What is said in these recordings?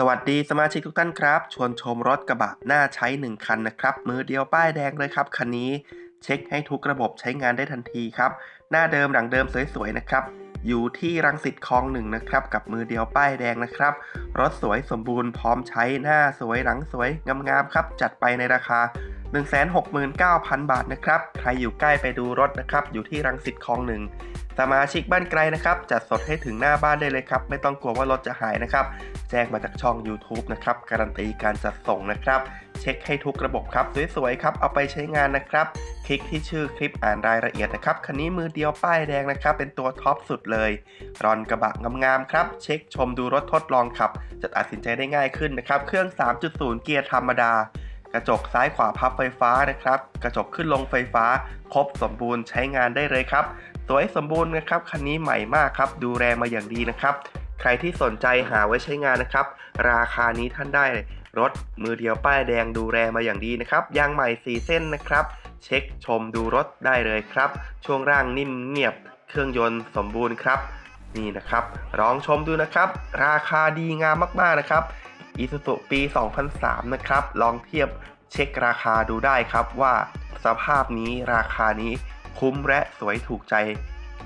สวัสดีสมาชิกทุกท่านครับ ชวนชมรถกระบะหน่าใช้ 1 คันนะครับ มือเดียวป้ายแดงเลยครับ คันนี้เช็คให้ทุกระบบใช้งานได้ทันทีครับ หน้าเดิมหลังเดิมสวยๆนะครับ อยู่ที่รังสิตคลองหนึ่งนะครับ กับมือเดียวป้ายแดงนะครับ รถสวยสมบูรณ์พร้อมใช้หน้าสวยหลังสวยงามๆครับ จัดไปในราคา 169,000 บาทนะครับ ใครอยู่ใกล้ไปดูรถนะครับ อยู่ที่รังสิตคลองหนึ่ง สมาชิกบ้านไกลนะครับ จัดสดให้ถึงหน้าบ้านได้เลยครับ ไม่ต้องกลัวว่ารถจะหายนะครับ แจ้งมาจากช่อง YouTube นะครับ การันตีการจัดส่งนะครับ เช็คให้ทุกระบบครับ สวยๆครับ เอาไปใช้งานนะครับ คลิกที่ชื่อคลิปอ่านรายละเอียดนะครับ คันนี้มือเดียวป้ายแดงนะครับ เป็นตัวท็อปสุดเลย รอนกระบะงามๆครับ เช็คชมดูรถทดลองขับ จะตัดสินใจได้ง่ายขึ้นนะครับ เครื่อง 3.0 เกียร์ธรรมดากระจกซ้ายขวาพับไฟฟ้านะครับ กระจกขึ้นลงไฟฟ้า ครบสมบูรณ์ใช้งานได้เลยครับ สวยสมบูรณ์นะครับคันนี้ใหม่มากครับดูแลมาอย่างดีนะครับ ใครที่สนใจหาไว้ใช้งานนะครับ ราคานี้ท่านได้รถมือเดียวป้ายแดงดูแลมาอย่างดีนะครับยางใหม่สีเส้นนะครับ เช็คชมดูรถได้เลยครับ ช่วงร่างนิ่มเงียบ เครื่องยนต์สมบูรณ์ครับ นี่นะครับลองชมดูนะครับ ราคาดีงามมากๆนะครับอีซูซุปี 2003 นะครับ ลองเทียบเช็คราคาดูได้ครับว่าสภาพนี้ราคานี้ คุ้มและสวยถูกใจ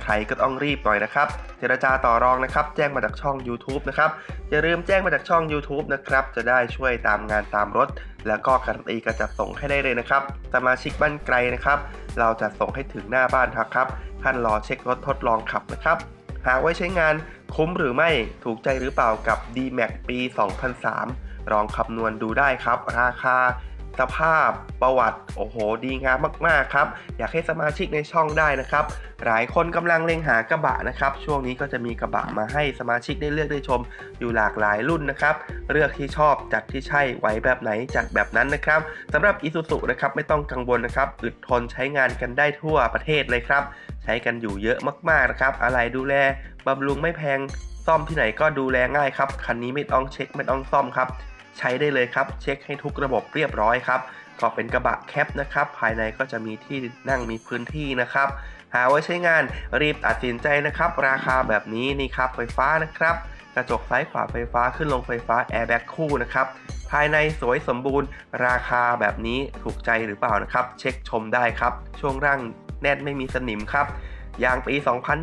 ใครก็ต้องรีบหน่อยนะครับ เจรจาต่อรองนะครับ แจ้งมาจากช่อง YouTube นะครับ อย่าลืมแจ้งมาจากช่อง YouTube นะครับ จะได้ช่วยตามงานตามรถ แล้วก็การนตีการจัดส่งให้ได้เลยนะครับสมาชิกบ้านไกลนะครับ เราจะส่งให้ถึงหน้าบ้านครับครับท่านรอเช็ครถทดลองขับนะครับหากไว้ใช้งานคุ้มหรือไม่ถูกใจหรือเปล่ากับ D-Max ปี 2003 ลองคำนวณดูได้ครับ ราคา สภาพประวัติโอ้โห ดีงามมากๆครับ อยากให้สมาชิกในช่องได้นะครับ หลายคนกำลังเล็งหากระบะนะครับ ช่วงนี้ก็จะมีกระบะมาให้สมาชิกได้เลือกได้ชม อยู่หลากหลายรุ่นนะครับ เลือกที่ชอบจัดที่ใช่ไหวแบบไหนจัดแบบนั้นนะครับสำหรับ i s u z u นะครับไม่ต้องกังวลนะครับอึดทนใช้งานกันได้ทั่วประเทศเลยครับ ใช้กันอยู่เยอะมากๆนะครับอะไรดูแลบำรุงไม่แพงซ่อมที่ไหนก็ดูแลง่ายครับคันนี้ไม่ต้องเช็คไม่ต้องซ่อมครับ ใช้ได้เลยครับ เช็คให้ทุกระบบเรียบร้อยครับ ก็เป็นกระบะแคปนะครับ ภายในก็จะมีที่นั่งมีพื้นที่นะครับ หาไว้ใช้งานรีบตัดสินใจนะครับ ราคาแบบนี้นี่ครับไฟฟ้านะครับ กระจกซ้ายขวาไฟฟ้าขึ้นลงไฟฟ้าแอร์แบ็กคู่นะครับภายในสวยสมบูรณ์ ราคาแบบนี้ถูกใจหรือเปล่านะครับ เช็คชมได้ครับ ช่วงร่างแน่นไม่มีสนิมครับยางปี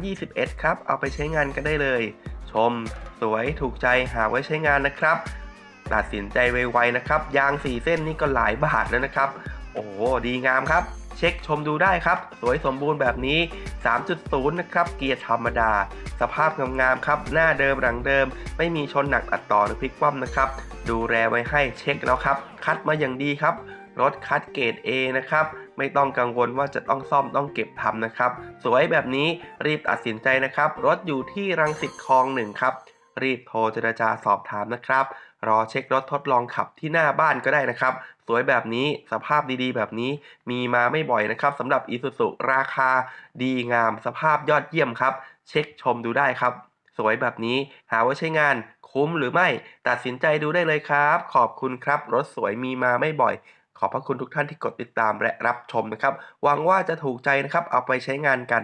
2021 ครับ เอาไปใช้งานกันได้เลย ชม สวยถูกใจหาไว้ใช้งานนะครับ ตัดสินใจไวๆนะครับ ยาง4เส้นนี่ก็หลายบาทแล้วนะครับ โอ้ดีงามครับ เช็คชมดูได้ครับ สวยสมบูรณ์แบบนี้ 3.0 นะครับ เกียร์ธรรมดา สภาพงามๆครับ หน้าเดิมหลังเดิม ไม่มีชนหนักอัดต่อหรือพลิกคว่ำนะครับ ดูแลไว้ให้เช็คแล้วครับ คัดมาอย่างดีครับ รถคัดเกรด A นะครับไม่ต้องกังวลว่าจะต้องซ่อมต้องเก็บทำนะครับ สวยแบบนี้รีบตัดสินใจนะครับ รถอยู่ที่รังสิตคลองหนึ่งครับ รีบโทรเจรจาสอบถามนะครับ รอเช็ครถทดลองขับที่หน้าบ้านก็ได้นะครับ สวยแบบนี้สภาพดีๆ แบบนี้มีมาไม่บ่อยนะครับสำหรับ Isuzu ราคาดีงาม สภาพยอดเยี่ยมครับ เช็คชมดูได้ครับ สวยแบบนี้หาว่าใช้งานคุ้มหรือไม่ ตัดสินใจดูได้เลยครับ ขอบคุณครับรถสวยมีมาไม่บ่อย ขอบพระคุณทุกท่านที่กดติดตามและรับชมนะครับหวังว่าจะถูกใจนะครับเอาไปใช้งานกัน